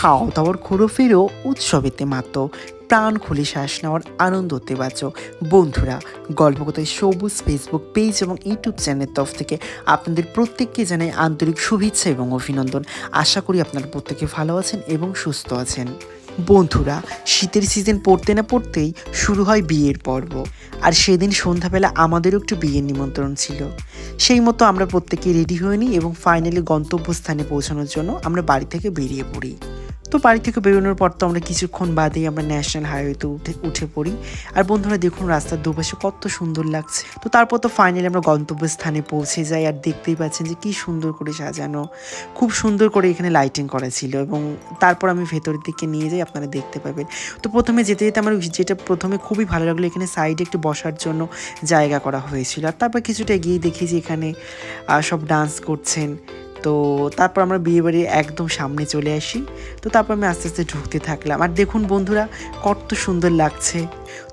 খাওয়া দাওয়ার ফেরো, উৎসবেতে মাত্র প্রাণ খুলে শ্বাস নেওয়ার আনন্দ হতে পারছ বন্ধুরা, গল্পকথায় সবুজ ফেসবুক পেজ এবং ইউটিউব চ্যানেলের তরফ থেকে আপনাদের প্রত্যেককে জানাই আন্তরিক শুভেচ্ছা এবং অভিনন্দন। আশা করি আপনারা প্রত্যেকে ভালো আছেন এবং সুস্থ আছেন। বন্ধুরা, শীতের সিজন পড়তে না পড়তেই শুরু হয় বিয়ের পর্ব। আর সেদিন সন্ধ্যাবেলা আমাদেরও একটু বিয়ের নিমন্ত্রণ ছিল। সেই মতো আমরা প্রত্যেকে রেডি হয়ে নিই এবং ফাইনালি গন্তব্যস্থানে পৌঁছানোর জন্য আমরা বাড়ি থেকে বেরিয়ে পড়ি। তো বাড়ি থেকে বেরোনোর পর তো আমরা কিছুক্ষণ বাদেই আমরা ন্যাশনাল হাইওয়েতে উঠে উঠে পড়ি। আর বন্ধুরা দেখুন রাস্তার দুপাশে কত সুন্দর লাগছে। তো তারপর তো ফাইনালি আমরা গন্তব্যস্থানে পৌঁছে যাই আর দেখতেই পাচ্ছেন যে কি সুন্দর করে সাজানো। খুব সুন্দর করে এখানে লাইটিং করা ছিল এবং তারপর আমি ভেতরের দিকে নিয়ে যাই, আপনারা দেখতে পাবেন। তো প্রথমে যেতে যেতে আমার যেটা প্রথমে খুবই ভালো লাগল, এখানে সাইডে একটু বসার জন্য জায়গা করা হয়েছিল। আর তারপর কিছুটা এগিয়ে দেখি যে এখানে সব ডান্স করছেন। তো তারপর আমরা বিয়ে বাড়ির একদম সামনে চলে আসি। তো তারপর আমি আস্তে আস্তে ঢুকতে থাকলাম। আর দেখুন বন্ধুরা, কত সুন্দর লাগছে।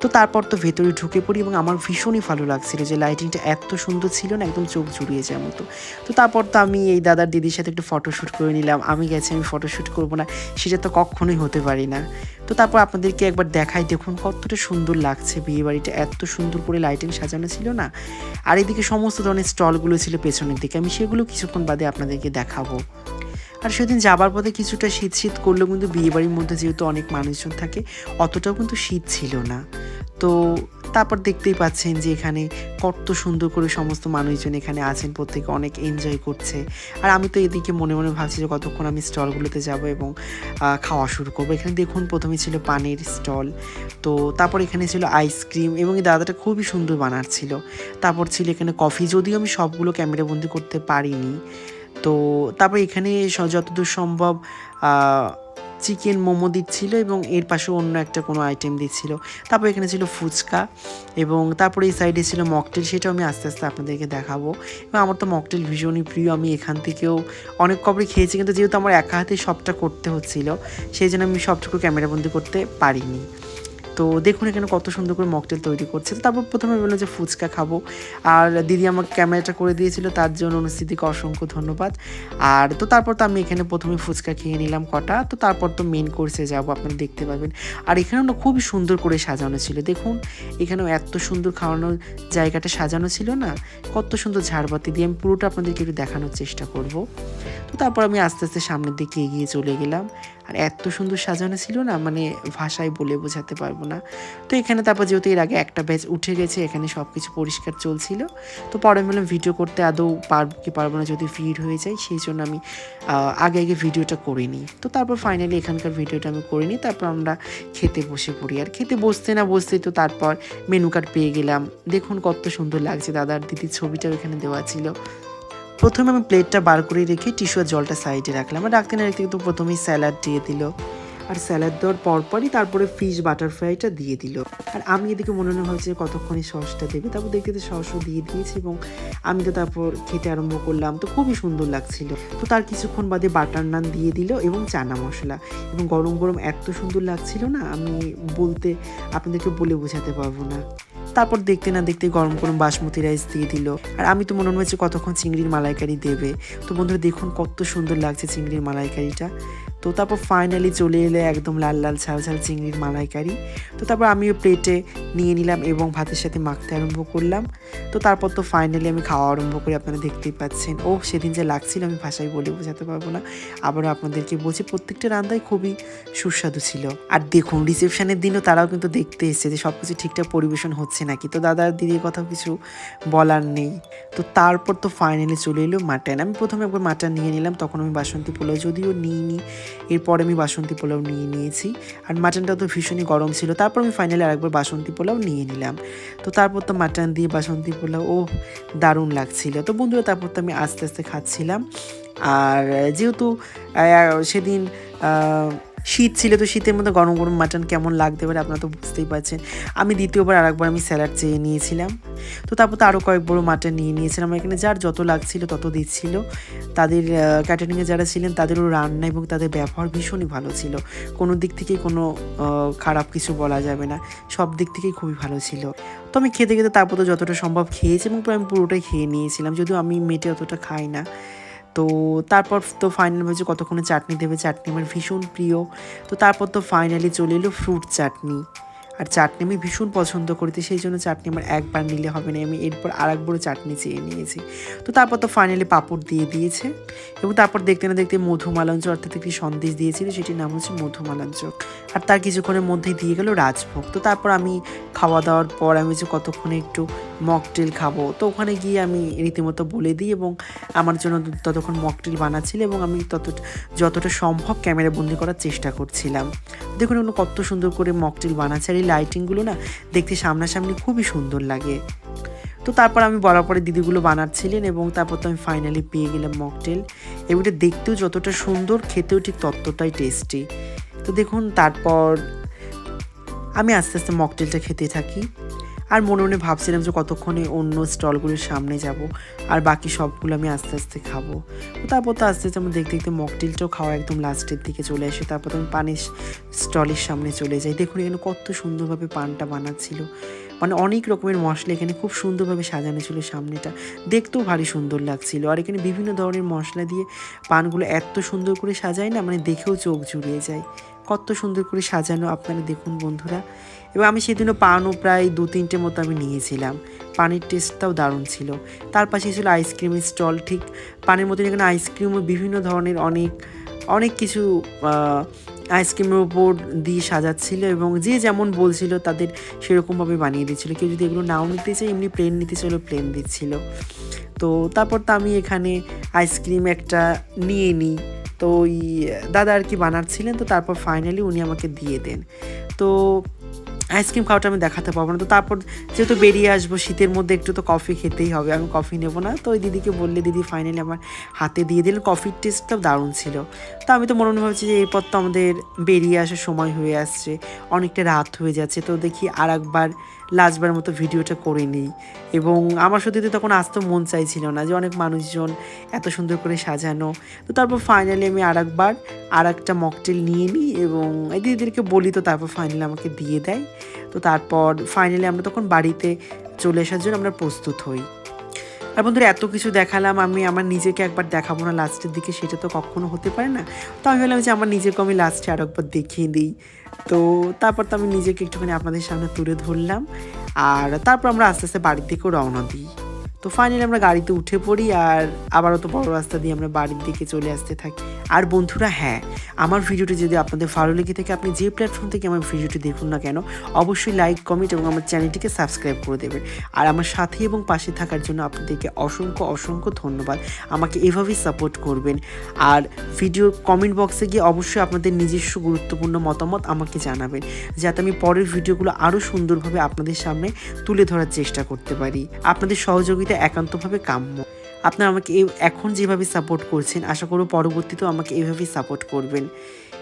তো তারপর তো ভেতরে ঢুকে পড়ি এবং আমার ভীষণই ভালো লাগছিল যে লাইটিংটা এত সুন্দর ছিল না, একদম চোখ জুড়িয়ে যাওয়ার মতো। তো তারপর তো আমি এই দাদার দিদির সাথে একটু ফটোশ্যুট করে নিলাম। আমি গেছি, আমি ফটোশ্যুট করব না, সেটা তো কখনোই হতে পারি না। তো তারপর আপনাদেরকে একবার দেখাই, দেখুন কতটা সুন্দর লাগছে বিয়ে বাড়িটা এত সুন্দর করে লাইটিং সাজানো ছিল না। আর এদিকে সমস্ত ধরনের স্টলগুলো ছিল পেছনের দিকে। আমি সেগুলো কিছুক্ষণ বাদে আপনাদেরকে দেখাবো। আর সেদিন যাবার পথে কিছুটা শীত শীত করলেও কিন্তু বিয়েবাড়ির মধ্যে যেহেতু অনেক মানুষজন থাকে, অতটাও কিন্তু শীত ছিল না। তো তারপর দেখতেই পাচ্ছেন যে এখানে কত সুন্দর করে সমস্ত মানুষজন এখানে আছেন, প্রত্যেকে অনেক এনজয় করছে। আর আমি তো এদিকে মনে মনে ভাবছি যে কতক্ষণ আমি স্টলগুলোতে যাব এবং খাওয়া শুরু করব। এখানে দেখুন প্রথমে ছিল পানের স্টল, তো তারপর এখানে ছিল আইসক্রিম এবং এই দাদাটা খুবই সুন্দর বানাচ্ছিল। তারপর ছিল এখানে কফি যদিও আমি সবগুলো ক্যামেরাবন্দি করতে পারিনি। তো তারপর এখানে যতদূর সম্ভব চিকেন মোমো দিচ্ছিল এবং এর পাশে অন্য একটা কোনো আইটেম দিচ্ছিল। তারপর এখানে ছিল ফুচকা এবং তারপরে এই সাইডে ছিল মকটেল সেটাও আমি আস্তে আস্তে আপনাদেরকে দেখাবো। এবং আমার তো মকটেল ভীষণই প্রিয়, আমি এখান থেকেও অনেক কবরে খেয়েছি, কিন্তু যেহেতু আমার একা হাতে সবটা করতে হচ্ছিল, সেই জন্য আমি সবটুকু ক্যামেরাবন্দি করতে পারিনি। তো দেখুন এখানে কত সুন্দর করে মকটেল তৈরি করছে। তারপর প্রথমে বলল যে ফুচকা খাব। আর দিদি আমাকে ক্যামেরাটা করে দিয়েছিল, তার জন্য অনুস্থিতিকে অসংখ্য ধন্যবাদ। আর তো তারপর তো আমি এখানে প্রথমে ফুচকা খেয়ে নিলাম কটা। তো তারপর তো মেন কোর্সে যাব, আপনারা দেখতে পাবেন। আর এখানেও না খুবই সুন্দর করে সাজানো ছিল। দেখুন, এখানেও এত সুন্দর খাওয়ানোর জায়গাটা সাজানো ছিল না। কত সুন্দর ঝাড়বাতি দিয়ে আমি পুরোটা আপনাদেরকে একটু দেখানোর চেষ্টা করব। তো তারপর আমি আস্তে আস্তে সামনের দিকে এগিয়ে চলে গেলাম। আর এত সুন্দর সাজানো ছিল না মানে ভাষায় বলে বোঝাতে পারব না। তো এখানে তারপর যেহেতু এর আগে একটা ব্যাচ উঠে গেছে, এখানে সব কিছু পরিষ্কার চলছিল। তো পরে বললাম ভিডিও করতে আদৌ পারব কি পারব না যদি ভিড় হয়ে যায়? সেই জন্য আমি আগে আগে ভিডিওটা করিনি তো তারপর ফাইনালি এখানকার ভিডিওটা আমি করিনি তারপর আমরা খেতে বসে পড়ি। আর খেতে বসতে না বসতে তো তারপর মেনু কার্ড পেয়ে গেলাম। দেখুন কত সুন্দর লাগছে দাদার দিদির ছবিটাও এখানে দেওয়া ছিল। প্রথমে আমি প্লেটটা বার করে রেখে টিস্যু আর জলটা সাইডে রাখলাম। আর রাখতে না রাখতে কিন্তু প্রথমেই স্যালাড দিয়ে দিল। আর স্যালাড দেওয়ার পরপরই তারপরে ফিশ বাটারফ্রাইটা দিয়ে দিল। আর আমি এদিকে মনে মনে হয়েছে কতক্ষণই সসটা দেবে। তারপর দেখতে তো সসও দিয়ে দিয়েছি এবং আমি তো তারপর খেতে আরম্ভ করলাম। তো খুবই সুন্দর লাগছিল। তো তার কিছুক্ষণ বাদে বাটার নান দিয়ে দিল এবং চানা মশলা। এবং গরম গরম এত সুন্দর লাগছিল না, আমি বলতে আপনাদেরকে বলে বোঝাতে পারব না। তারপর দেখতে না দেখতে গরম গরম বাসমতি রাইস দিয়ে দিল। আর আমি তো মনে হয়েছে কতক্ষণ চিংড়ির মালাইকারি দেবে। তো বন্ধুরা দেখুন কত সুন্দর লাগছে চিংড়ির মালাইকারিটা। তো তারপর ফাইনালি চলে এলে একদম লাল লাল ঝাল ঝাল চিংড়ির মালাইকারি। তো তারপর আমিও প্লেটে নিয়ে নিলাম এবং ভাতের সাথে মাখতে আরম্ভ করলাম। তো তারপর তো ফাইনালি আমি খাওয়া আরম্ভ করি, আপনারা দেখতেই পাচ্ছেন। ও সেদিন যে লাগছিল আমি ভাষায় বলে বোঝাতে পারব না। আবারও আপনাদেরকে বলছি, প্রত্যেকটা রান্নাই খুবই সুস্বাদু ছিল। আর দেখুন রিসেপশনের দিনও তারাও কিন্তু দেখতে এসেছে যে সব কিছু ঠিকঠাক পরিবেশন হচ্ছে নাকি। তো দাদার দিদির কথাও কিছু বলার নেই। তো তারপর তো ফাইনালি চলে এলো মাটন আমি প্রথমে একবার মাটন নিয়ে নিলাম, তখন আমি বাসন্তী পোলাও যদিও নিই নিইনি। এরপর আমি বাসন্তী পোলাও নিয়ে নিয়েছি। আর মাটনটা তো ভীষণই গরম ছিল। তারপর আমি ফাইনালি আরেকবার বাসন্তী পোলাও নিয়ে নিলাম। তো তারপর তো মাটন দিয়ে বাসন্তী পোলাও ও দারুণ লাগছিল। তো বন্ধুরা, তারপর তো আমি আস্তে আস্তে খাচ্ছিলাম। আর যেহেতু সেদিন শীত ছিল তো শীতের মধ্যে গরম গরম মাটন কেমন লাগতে পারে আপনারা তো বুঝতেই পারছেন। আমি দ্বিতীয়বার আরেকবার আমি স্যালাড চেয়ে নিয়েছিলাম। তো তারপর তো আরও কয়েক বড়ো মাটন নিয়ে নিয়েছিলাম। এখানে যার যত লাগছিল তত দিচ্ছিল। তাদের ক্যাটারিংয়ে যারা ছিলেন তাদেরও রান্না এবং তাদের ব্যবহার ভীষণই ভালো ছিল। কোনো দিক থেকেই কোনো খারাপ কিছু বলা যাবে না। সব দিক থেকেই খুবই ভালো ছিল। তো আমি খেতে খেতে তারপর তো যতটা সম্ভব খেয়েছি এবং আমি পুরোটাই খেয়ে নিয়েছিলাম। যদিও আমি মেটে অতটা খাই না। তো তারপর তো ফাইনাল হয়েছে কতক্ষণে চাটনি দেবে? চাটনি আমার ভীষণ প্রিয়। তো তারপর তো ফাইনালি চলে এলো ফ্রুট চাটনি। আর চাটনি আমি ভীষণ পছন্দ করিতে সেই জন্য চাটনি আমার একবার নিলে হবে না। আমি এরপর আর একবারও চাটনি চেয়ে নিয়েছি। তো তারপর তো ফাইনালি পাঁপড় দিয়ে দিয়েছে এবং তারপর দেখতে না দেখতে মধুমালাঞ্চ অর্থাৎ একটি সন্দেশ দিয়েছিল, সেটির নাম হচ্ছে মধুমালাঞ্চ। আর তার কিছুক্ষণের মধ্যেই দিয়ে গেল রাজভোগ। তো তারপর আমি খাওয়া দাওয়ার পর আমি যে কতক্ষণে একটু মকটেল খাব, তো ওখানে গিয়ে আমি রীতিমতো বলে দিই এবং আমার জন্য ততক্ষণ মকটেল বানাচ্ছিল এবং আমি তত যতটা সম্ভব ক্যামেরা বন্দি করার চেষ্টা করছিলাম। দেখুন, এগুলো কত সুন্দর করে মকটেল বানাচ্ছে। আর এই লাইটিংগুলো না দেখতে সামনাসামনি খুবই সুন্দর লাগে। তো তারপর আমি বলার পরে দিদিগুলো বানাচ্ছিলেন এবং তারপর তো আমি ফাইনালি পেয়ে গেলাম মকটেল এবং দেখতেও যতটা সুন্দর, খেতেও ঠিক ততটাই টেস্টি তো দেখুন, তারপর আমি আস্তে আস্তে মকটেলটা খেতে থাকি। আর মনে মনে ভাবছিলাম যে কতক্ষণে অন্য স্টলগুলোর সামনে যাব আর বাকি সবগুলো আমি আস্তে আস্তে খাব। তারপর তো আস্তে আস্তে আমার দেখতে দেখতে মকটেলটাও খাওয়া একদম লাস্টের দিকে চলে আসে। তারপর তো আমি পানির স্টলের সামনে চলে যাই। দেখুন এখানে কত সুন্দরভাবে পানটা বানাচ্ছিল। মানে অনেক রকমের মশলা এখানে খুব সুন্দরভাবে সাজানো ছিল সামনেটা। দেখতেও ভারী সুন্দর লাগছিল। আর এখানে বিভিন্ন ধরনের মশলা দিয়ে পানগুলো এত সুন্দর করে সাজায় না মানে দেখেও চোখ জুড়িয়ে যায়। কত সুন্দর করে সাজানো আপনারা দেখুন বন্ধুরা। এবং আমি সেদিনও পানও প্রায় দু তিনটে মতো আমি নিয়েছিলাম। পানির টেস্টটাও দারুণ ছিল। তার পাশে ছিল আইসক্রিমের স্টল ঠিক পানের মতন এখানে আইসক্রিমও বিভিন্ন ধরনের অনেক অনেক কিছু আইসক্রিমের উপর দিয়ে সাজাচ্ছিল এবং যে যেমন বলছিল তাদের সেরকমভাবে বানিয়ে দিচ্ছিল। কেউ যদি এগুলো নাও নিতে চায়, এমনি প্লেন নিতে চাইলেও প্লেন দিচ্ছিল। তো তারপর তো আমি এখানে আইসক্রিম একটা নিয়ে নিই। তো ওই দাদা আর কি বানাচ্ছিলেন, তো তারপর ফাইনালি উনি আমাকে দিয়ে দেন। তো আইসক্রিম খাওয়াটা আমি দেখাতে পারব না। তো তারপর যেহেতু বেরিয়ে আসব, শীতের মধ্যে একটু তো কফি খেতেই হবে, আমি কফি নেব না। তো ওই দিদিকে বললে, দিদি ফাইনালি আমার হাতে দিয়ে দিলেন। কফির টেস্টটাও দারুণ ছিল। তো আমি তো মনে মনে ভাবছি যে এরপর তো আমাদের বেরিয়ে আসার সময় হয়ে আসছে, অনেকটা রাত হয়ে যাচ্ছে। তো দেখি আর একবার লাস্টবার মতো ভিডিওটা করে নিই। এবং আমার সত্যি তখন আসতে মন চাইছিল না যে অনেক মানুষজন এত সুন্দর করে সাজানো। তো তারপর ফাইনালি আমি আর একবার আর একটা মকটেল নিয়ে নিই এবং এই দিদিদেরকে বলি, তো তারপর ফাইনালি আমাকে দিয়ে দেয়। তো তারপর ফাইনালি আমরা তখন বাড়িতে চলে আসার জন্য আমরা প্রস্তুত হই। আর বন্ধুরা, এত কিছু দেখালাম, আমি আমার নিজেকে একবার দেখাবো না লাস্টের দিকে, সেটা তো কখনো হতে পারে না। তো আমি ভাবলাম যে আমার নিজেকে আমি লাস্টে আর একবার দেখিয়ে দিই। তো তারপর তো আমি নিজেকে একটুখানি আপনাদের সামনে তুলে ধরলাম। আর তারপর আমরা আস্তে আস্তে বাড়ির দিকেও রওনা দিই। তো ফাইনালি আমরা গাড়িতে উঠে পড়ি আর আবারও তো বড় রাস্তা দিয়ে আমরা বাড়ির দিকে চলে আসতে থাকি। আর বন্ধুরা হ্যাঁ আমার ভিডিওটি যদি আপনাদের ভালো লেগে থাকে, আপনি যে প্ল্যাটফর্ম থেকে আমার ভিডিওটি দেখুন না কেন, অবশ্যই লাইক কমেন্ট এবং আমার চ্যানেলটিকে সাবস্ক্রাইব করে দেবেন। আর আমার সাথে এবং পাশে থাকার জন্য আপনাদেরকে অসংখ্য অসংখ্য ধন্যবাদ। আমাকে এভাবেই সাপোর্ট করবেন। আর ভিডিওর কমেন্ট বক্সে গিয়ে অবশ্যই আপনাদের নিজস্ব গুরুত্বপূর্ণ মতামত আমাকে জানাবেন, যাতে আমি পরের ভিডিওগুলো আরও সুন্দরভাবে আপনাদের সামনে তুলে ধরার চেষ্টা করতে পারি। আপনাদের সহযোগিতা একান্তভাবে কাম্য। আপনারা আমাকে এই এখন যেভাবে সাপোর্ট করছেন, আশা করব পরবর্তীতেও আমাকে এইভাবেই সাপোর্ট করবেন।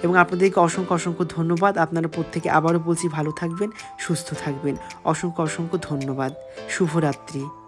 এবং আপনাদেরকে অসংখ্য অসংখ্য ধন্যবাদ। আপনারা প্রত্যেকে আবারও বলছি ভালো থাকবেন, সুস্থ থাকবেন। অসংখ্য অসংখ্য ধন্যবাদ। শুভরাত্রি।